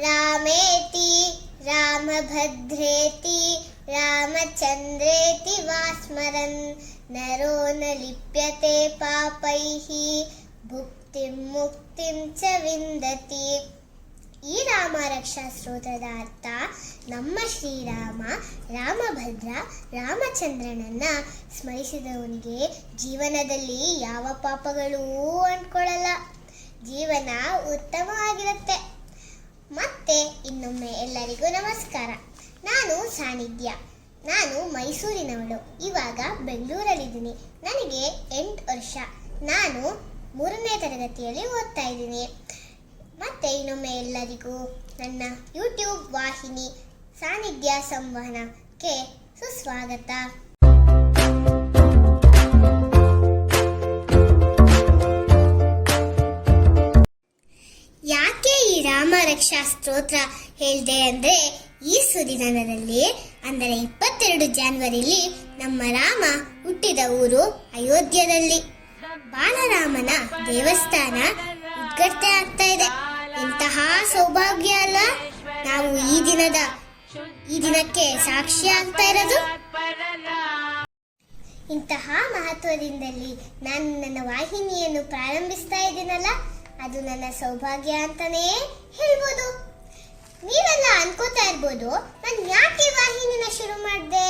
ರಾಮೇತಿ, ರಾಮಭದ್ರೇತಿ, ರಾಮಚಂದ್ರೇತಿ ವಾ ಸ್ಮರನ್ ನರೋ ನ ಲಿಪ್ಯತೆ ಪಾಪೈಃ ಭುಕ್ತಿಂ ಮುಕ್ತಿಂ ಚ ವಿಂದತಿ. ಈ ರಾಮ ರಕ್ಷಾ ಸ್ತೋತ್ರದ ಅರ್ಥ, ನಮ್ಮ ಶ್ರೀರಾಮ, ರಾಮಭದ್ರ, ರಾಮಚಂದ್ರನನ್ನ ಸ್ಮರಿಸಿದವನಿಗೆ ಜೀವನದಲ್ಲಿ ಯಾವ ಪಾಪಗಳೂ ಅಂದ್ಕೊಳ್ಳಲ್ಲ ಜೀವನ ಉತ್ತಮವಾಗಿರುತ್ತೆ. ಮತ್ತೆ ಇನ್ನೊಮ್ಮೆ ಎಲ್ಲರಿಗೂ ನಮಸ್ಕಾರ. ನಾನು ಸಾನಿಧ್ಯ. ನಾನು ಮೈಸೂರಿನವಳು. ಇವಾಗ ಬೆಂಗಳೂರಲ್ಲಿದ್ದೀನಿ. ನನಗೆ ಎಂಟು ವರ್ಷ. ನಾನು ಮೂರನೇ ತರಗತಿಯಲ್ಲಿ ಓದ್ತಾ ಇದ್ದೀನಿ. ಮತ್ತೆ ಇನ್ನೊಮ್ಮೆ ಎಲ್ಲರಿಗೂ ನನ್ನ ಯೂಟ್ಯೂಬ್ ವಾಹಿನಿ ಸಾನಿಧ್ಯ ಸಂವಹನಕ್ಕೆ ಸುಸ್ವಾಗತ. ರಾಮ ರಕ್ಷಾ ಸ್ತೋತ್ರ ಹೇಳಿದೆ ಅಂದ್ರೆ ಈ ಸುದಿನದಲ್ಲಿ, ಅಂದರೆ ಇಪ್ಪತ್ತೆರಡು ಜಾನ್ವರಿಲಿ ನಮ್ಮ ರಾಮ ಹುಟ್ಟಿದ ಊರು ಅಯೋಧ್ಯದಲ್ಲಿ. ಬಾಲರಾಮನ ದೇವಸ್ಥಾನ ಉದ್ಘಾಟನೆ ಆಗ್ತಾ ಇದೆ. ಇಂತಹ ಸೌಭಾಗ್ಯ ಅಲ್ಲ, ನಾವು ಈ ದಿನದ, ಈ ದಿನಕ್ಕೆ ಸಾಕ್ಷಿ ಆಗ್ತಾ ಇರೋದು. ಇಂತಹ ಮಹತ್ವದಿಂದಲ್ಲಿ ನಾನು ನನ್ನ ವಾಹಿನಿಯನ್ನು ಪ್ರಾರಂಭಿಸ್ತಾ ಇದ್ದೀನಲ್ಲ ಅದು ನನ್ನ ಸೌಭಾಗ್ಯ ಅಂತಾನೇ ಹೇಳ್ಬೋದು. ನೀವೆಲ್ಲ ಅನ್ಕೋತಾ ಇರ್ಬೋದು, ನಾನು ಯಾಕೆ ವಾಹಿನಿನ ಶುರು ಮಾಡಿದೆ?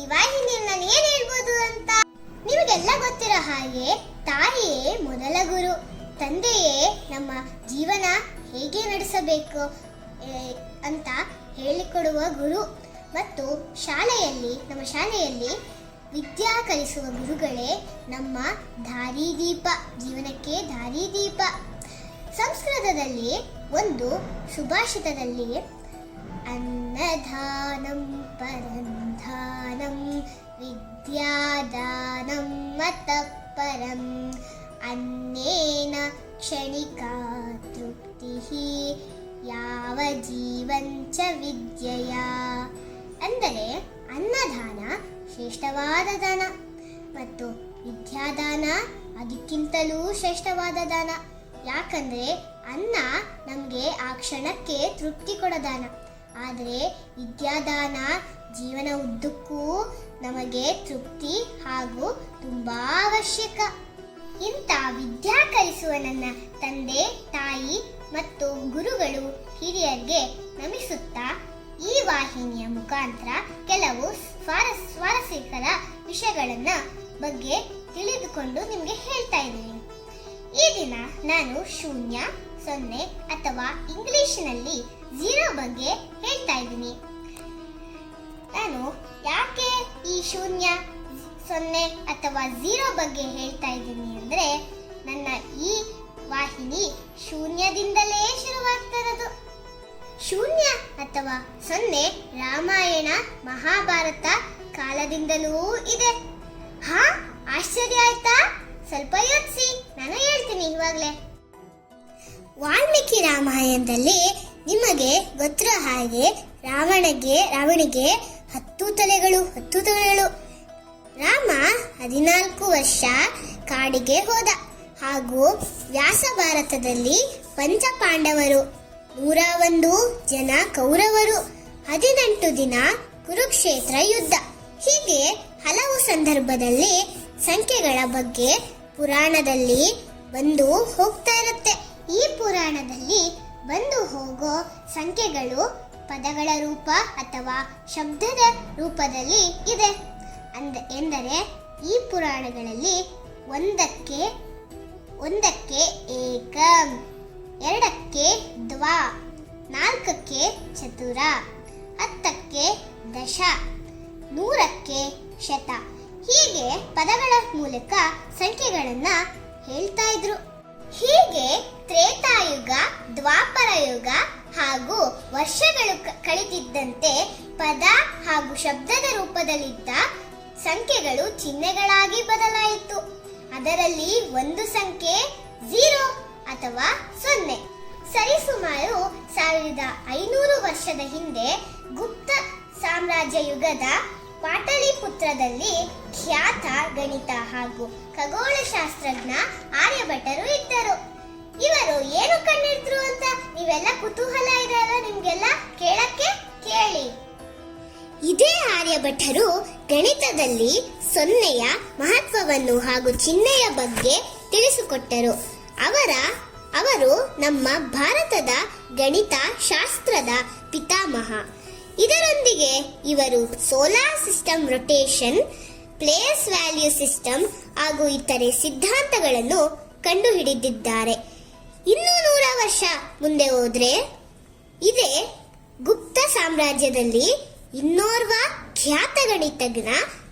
ಈ ವಾಹಿನಿಯಲ್ಲಿ ನಾನು ಏನ್ ಹೇಳ್ಬೋದು ಅಂತ? ನಿಮಗೆಲ್ಲ ಗೊತ್ತಿರೋ ಹಾಗೆ ತಾಯಿಯೇ ಮೊದಲ ಗುರು, ತಂದೆಯೇ ನಮ್ಮ ಜೀವನ ಹೇಗೆ ನಡೆಸಬೇಕು ಅಂತ ಹೇಳಿಕೊಡುವ ಗುರು. ಮತ್ತು ಶಾಲೆಯಲ್ಲಿ, ನಮ್ಮ ಶಾಲೆಯಲ್ಲಿ ವಿದ್ಯಾ ಕಲಿಸುವ ಗುರುಗಳೇ ನಮ್ಮ ದಾರಿದೀಪ, ಜೀವನಕ್ಕೆ ದಾರಿದೀಪ. ಸಂಸ್ಕೃತದಲ್ಲಿ ಒಂದು ಸುಭಾಷಿತದಲ್ಲಿ ಅನ್ನದಾನಂ ಪರಂಧಾನಂ, ವಿದ್ಯಾದಾನಂ ಮತಪರಂ ಅನ್ನೇನ ಕ್ಷಣಿಕಾ ತೃಪ್ತಿ ಯಾವ ಜೀವಂಚ ವಿದ್ಯೆಯ? ಅಂದರೆ ಅನ್ನದಾನ ಶ್ರೇಷ್ಠವಾದ ದಾನ ಮತ್ತು ವಿದ್ಯಾದಾನ ಅದಕ್ಕಿಂತಲೂ ಶ್ರೇಷ್ಠವಾದ ದಾನ. ಯಾಕಂದ್ರೆ ಅನ್ನ ನಮಗೆ ಆ ಕ್ಷಣಕ್ಕೆ ತೃಪ್ತಿ ಕೊಡದಾನ. ಆದರೆ ವಿದ್ಯಾದಾನ ಜೀವನ ಉದ್ದಕ್ಕೂ ನಮಗೆ ತೃಪ್ತಿ ಹಾಗೂ ತುಂಬಾ ಅವಶ್ಯಕ. ಇಂಥ ವಿದ್ಯಾ ಕಲಿಸುವ ನನ್ನ ತಂದೆ, ತಾಯಿ ಮತ್ತು ಗುರುಗಳು ಹಿರಿಯರಿಗೆ ನಮಿಸುತ್ತಾ ಈ ವಾಹಿನಿಯ ಮುಖಾಂತರ ಕೆಲವು ಸ್ವಾರ, ಸ್ವಾರಸ್ಯಕರ ವಿಷಯಗಳನ್ನ ಬಗ್ಗೆ ತಿಳಿದುಕೊಂಡು ನಿಮಗೆ ಹೇಳ್ತಾ ಇದ್ದೀನಿ. ಈ ದಿನ ನಾನು ಶೂನ್ಯ, ಸೊನ್ನೆ ಅಥವಾ ಇಂಗ್ಲಿಷ್ನಲ್ಲಿ ಝೀರೋ ಬಗ್ಗೆ ಹೇಳ್ತಾ ಇದ್ದೀನಿ. ನಾನು ಯಾಕೆ ಈ ಶೂನ್ಯ, ಸೊನ್ನೆ ಅಥವಾ ಝೀರೋ ಬಗ್ಗೆ ಹೇಳ್ತಾ ಇದ್ದೀನಿ ಅಂದರೆ ನನ್ನ ಈ ವಾಹಿನಿ ಶೂನ್ಯದಿಂದಲೇ ಶುರುವಾಗ್ತಿರೋದು. ಶೂನ್ಯ ಅಥವಾ ಸೊನ್ನೆ ರಾಮಾಯಣ, ಮಹಾಭಾರತ ಕಾಲದಿಂದಲೂ ಇದೆ. ಹಾ, ಆಶ್ಚರ್ಯ ಆಯ್ತಾ? ಸ್ವಲ್ಪ ಯೋಚಿಸಿ. ನಾನು ಹೇಳ್ತೀನಿ ಇವಾಗಲೇ. ವಾಲ್ಮೀಕಿ ರಾಮಾಯಣದಲ್ಲಿ ನಿಮಗೆ ಗೊತ್ತಿರೋ ಹಾಗೆ ರಾವಣಗೆ, ರಾವಣಿಗೆ ಹತ್ತು ತಲೆಗಳು ಹತ್ತು ತಲೆಗಳು. ರಾಮ ಹದಿನಾಲ್ಕು ವರ್ಷ ಕಾಡಿಗೆ ಹೋದ. ಹಾಗೂ ವ್ಯಾಸ ಭಾರತದಲ್ಲಿ ಪಂಚಪಾಂಡವರು ನೂರ ಒಂದು ಜನ ಕೌರವರು, ಹದಿನೆಂಟು ದಿನ ಕುರುಕ್ಷೇತ್ರ ಯುದ್ಧ. ಹೀಗೆ ಹಲವು ಸಂದರ್ಭದಲ್ಲಿ ಸಂಖ್ಯೆಗಳ ಬಗ್ಗೆ ಪುರಾಣದಲ್ಲಿ ಬಂದು ಹೋಗ್ತಾ ಇರುತ್ತೆ. ಈ ಪುರಾಣದಲ್ಲಿ ಬಂದು ಹೋಗೋ ಸಂಖ್ಯೆಗಳು ಪದಗಳ ರೂಪ ಅಥವಾ ಶಬ್ದದ ರೂಪದಲ್ಲಿ ಇದೆ. ಅಂದ, ಎಂದರೆ ಈ ಪುರಾಣಗಳಲ್ಲಿ ಒಂದಕ್ಕೆ ಒಂದಕ್ಕೆ ಏಕಂ, ಎರಡಕ್ಕೆ ದ್ವಾ, ನಾಲ್ಕಕ್ಕೆ ಚತುರ, ಹತ್ತಕ್ಕೆ ದಶ, ನೂರಕ್ಕೆ ಶತ. ಹೀಗೆ ಪದಗಳ ಮೂಲಕ ಸಂಖ್ಯೆಗಳನ್ನ ಹೇಳ್ತಾ ಇದ್ರು. ಹೀಗೆ ತ್ರೇತಾಯುಗ ದ್ವಾಪರ ಯುಗ ಹಾಗೂ ವರ್ಷಗಳು ಕಳೆದಿದ್ದಂತೆ ಪದ ಹಾಗೂ ಶಬ್ದದ ರೂಪದಲ್ಲಿದ್ದ ಸಂಖ್ಯೆಗಳು ಚಿಹ್ನೆಗಳಾಗಿ ಬದಲಾಯಿತು. ಅದರಲ್ಲಿ ಒಂದು ಸಂಖ್ಯೆ ಝೀರೋ ಅಥವಾ ಸೊನ್ನೆ. ಸರಿಸುಮಾರು ಸಾವಿರದ ಐನೂರು ವರ್ಷದ ಹಿಂದೆ ಗುಪ್ತ ಸಾಮ್ರಾಜ್ಯ ಯುಗದ ಪಾಟಲಿಪುತ್ರದಲ್ಲಿ ಖ್ಯಾತ ಗಣಿತ ಹಾಗೂ ಖಗೋಳಶಾಸ್ತ್ರಜ್ಞ ಆರ್ಯಭಟರು ಇದ್ದರು. ಇವರು ಏನು ಕಂಡಿದ್ರು ಅಂತ ನೀವೆಲ್ಲ ಕುತೂಹಲ ಇದೆಯಲ್ಲ ನಿಮ್ಗೆಲ್ಲ? ಕೇಳಕ್ಕೆ ಕೇಳಿ. ಇದೇ ಆರ್ಯಭಟರು ಗಣಿತದಲ್ಲಿ ಸೊನ್ನೆಯ ಮಹತ್ವವನ್ನು ಹಾಗೂ ಚಿಹ್ನೆಯ ಬಗ್ಗೆ ತಿಳಿಸಿಕೊಟ್ಟರು. ಅವರ, ಅವರು ನಮ್ಮ ಭಾರತದ ಗಣಿತ ಶಾಸ್ತ್ರದ ಪಿತಾಮಹ. ಇದರೊಂದಿಗೆ ಇವರು solar system rotation, place value system ಹಾಗೂ ಇತರೆ ಸಿದ್ಧಾಂತಗಳನ್ನು ಕಂಡುಹಿಡಿದಿದ್ದಾರೆ. ಇನ್ನೂ ನೂರ ವರ್ಷ ಮುಂದೆ ಹೋದ್ರೆ ಇದೇ ಗುಪ್ತ ಸಾಮ್ರಾಜ್ಯದಲ್ಲಿ ಇನ್ನೋರ್ವ ಖ್ಯಾತ ಗಣಿತಜ್ಞ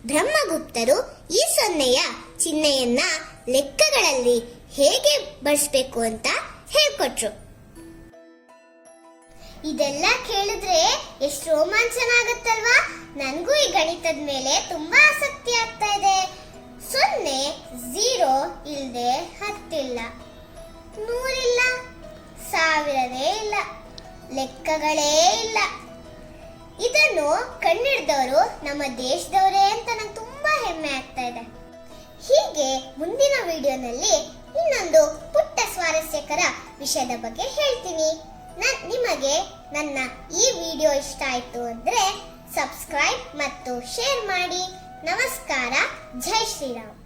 ಬ್ರಹ್ಮಗುಪ್ತರು ಈ ಸೊನ್ನೆಯ ಚಿಹ್ನೆಯನ್ನ ಲೆಕ್ಕಗಳಲ್ಲಿ ಹೇಗೆ ಬಳಸಬೇಕು ಅಂತ ಹೇಳ್ಕೊಟ್ರು. ಇದೆಲ್ಲ ಕೇಳಿದ್ರೆ ಎಷ್ಟು ರೋಮಾಂಚನ ಆಗುತ್ತಲ್ವಾ ನನಗೂ ಈ ಗಣಿತದ ಮೇಲೆ ತುಂಬಾ ಆಸಕ್ತಿ ಆಗ್ತಾ ಇದೆ. ಸೊನ್ನೆ ಝೀರೋ ಇಲ್ಲದೆ ಹತ್ತಿಲ್ಲ. ನೂರಿಲ್ಲ ಸಾವಿರವೇ ಇಲ್ಲ, ಲೆಕ್ಕಗಳೇ ಇಲ್ಲ. ಇದನ್ನು ಕಣ್ಣಿಡ್ದವರು ನಮ್ಮ ದೇಶದವರೇ ಅಂತ ನಂಗೆ ತುಂಬಾ ಹೆಮ್ಮೆ ಆಗ್ತಾ ಇದೆ. ಹೀಗೆ ಮುಂದಿನ ವಿಡಿಯೋನಲ್ಲಿ ಇನ್ನೊಂದು ಪುಟ್ಟ ಸ್ವಾರಸ್ಯಕರ ವಿಷಯದ ಬಗ್ಗೆ ಹೇಳ್ತೀನಿ. ನಿಮಗೆ ನನ್ನ ಈ ವಿಡಿಯೋ ಇಷ್ಟ ಆಯಿತು ಅಂದರೆ ಸಬ್ಸ್ಕ್ರೈಬ್ ಮತ್ತು ಶೇರ್ ಮಾಡಿ. ನಮಸ್ಕಾರ. ಜೈ ಶ್ರೀರಾಮ್.